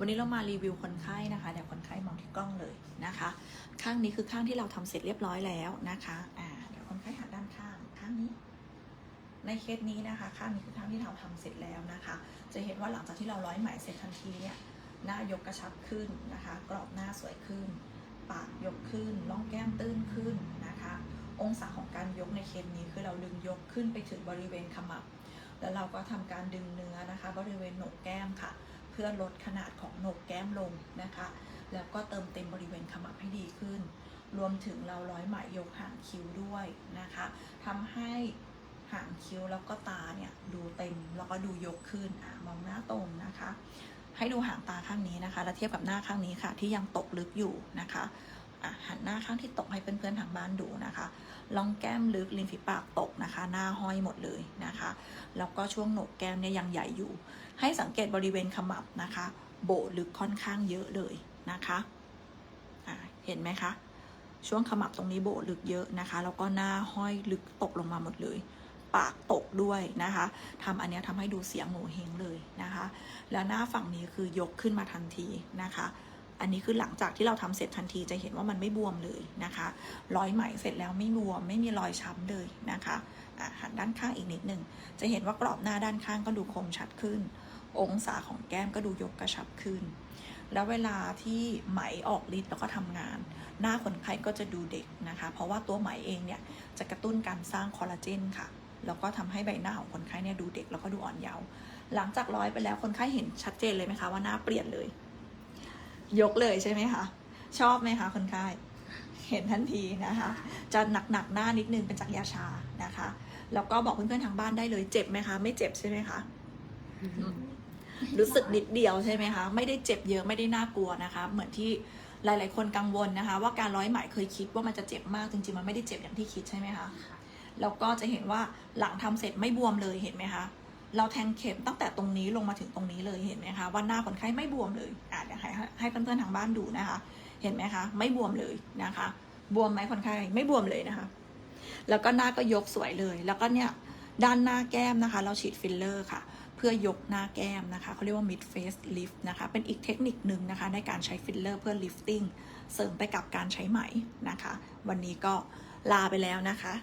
วันนี้เรามารีวิวคนไข้นะคะเดี๋ยวคนไข้มองที่กล้องเลยนะคะ ข้างนี้คือข้างที่เราทำเสร็จเรียบร้อยแล้วนะคะอ่าเดี๋ยวคนไข้หันด้านข้างข้างนี้ ในเคสนี้นะคะ ข้างนี้คือข้างที่เราทำเสร็จแล้วนะคะ จะเห็นว่าหลังจากที่เราร้อยไหมเสร็จทันทีเนี่ยหน้ายกกระชับขึ้นนะคะ กรอบหน้าสวยขึ้น ปากยกขึ้นร่องแก้มตื้นขึ้นนะคะ องศาของการยกในเคสนี้คือเราดึงยกขึ้นไปถึงบริเวณขมับ แล้วเราก็ทำการดึงเนื้อนะคะ บริเวณโหนกแก้มค่ะ พื่อลดขนาดของโหนกแก้มลงนะคะ แล้วก็เติมเต็มบริเวณขมับให้ดีขึ้น รวมถึงเราร้อยไหมยกหางคิ้วด้วยนะคะทำให้หางคิ้วแล้วก็ตาเนี่ยดูเต็มแล้วก็ดูยกขึ้นอมองหน้าตรงนะคะ ให้ดูหางตาข้างนี้นะคะ แล้วเทียบกับหน้าข้างนี้ค่ะ ที่ยังตกลึกอยู่นะคะ อะหันหน้าข้างที่ตกให้เพื่อนๆทางบ้านดูนะคะลองแก้มลึกริมฝีปากตกนะคะ หน้าห้อยหมดเลยนะคะ แล้วก็ช่วงโหนกแก้มเนี่ยยังใหญ่อยู่ ให้สังเกตบริเวณขมับนะคะ โบลึกค่อนข้างเยอะเลยนะคะะเห็นไหมคะ ช่วงขมับตรงนี้โบลึกเยอะนะคะ แล้วก็หน้าห้อยลึกตกลงมาหมดเลย ปากตกด้วยนะคะทำอันนี้ทำให้ดูเสียงโงเฮงเลยนะคะ แล้วหน้าฝั่งนี้คือยกขึ้นมาทันทีนะคะ อันนี้คือหลังจากที่เราทำเสร็จทันทีจะเห็นว่ามันไม่บวมเลยนะคะ ร้อยไหมเสร็จแล้วไม่บวม ไม่มีรอยช้ำเลยนะคะหันด้านข้างอีกนิดหนึ่งจะเห็นว่ากรอบหน้าด้านข้างก็ดูคมชัดขึ้น องศาของแก้มก็ดูยกกระชับขึ้น แล้วเวลาที่ไหมออกฤทธิ์แล้วก็ทำงาน หน้าคนไข้ก็จะดูเด็กนะคะ เพราะว่าตัวไหมเองเนี่ยจะกระตุ้นการสร้างคอลลาเจนค่ะแล้วก็ทำให้ใบหน้าของคนไข้เนี่ยดูเด็กแล้วก็ดูอ่อนเยาว์หลังจากร้อยไปแล้วคนไข้เห็นชัดเจนเลยไหมคะว่าหน้าเปลี่ยนเลย ยกเลยใช่ไหมคะ ชอบไหมคะคนไข้เห็นทันทีนะคะ จะหนักหนักๆหน้านิดนึงเป็นจากยาชานะคะ แล้วก็บอกเพื่อนๆทางบ้านได้เลยเจ็บไหมคะ ไม่เจ็บใช่ไหมคะรู้สึกนิดเดียวใช่ไหมคะ ไม่ได้เจ็บเยอะไม่ได้น่ากลัวนะคะ เหมือนที่หลาย ๆ คนกังวลนะคะ ว่าการร้อยไหมเคยคิดว่ามันจะเจ็บมากจริงๆมันไม่ได้เจ็บอย่างที่คิดใช่ไหมคะแล้วก็จะเห็นว่าหลังทำเสร็จไม่บวมเลยเห็นไหมคะ เราแทงเข็มตั้งแต่ตรงนี้ลงมาถึงตรงนี้เลยเห็นไหมคะว่าหน้าคนไข้ไม่บวมเลยอะเดี๋ยวให้ให้เพื่อนๆทางบ้านดูนะคะ เห็นไหมคะ ไม่บวมเลยนะคะ บวมไหมคนไข้ไม่บวมเลยนะคะ แล้วก็หน้าก็ยกสวยเลย แล้วก็เนี่ยด้านหน้าแก้มนะคะ เราฉีดฟิลเลอร์ค่ะ เพื่อยกหน้าแก้มนะคะเขาเรียกว่า mid face lift นะคะ เป็นอีกเทคนิคหนึ่งนะคะ ในการใช้ฟิลเลอร์เพื่อ lifting เสริมไปกับการใช้ไหมนะคะ วันนี้ก็ลาไปแล้วนะคะ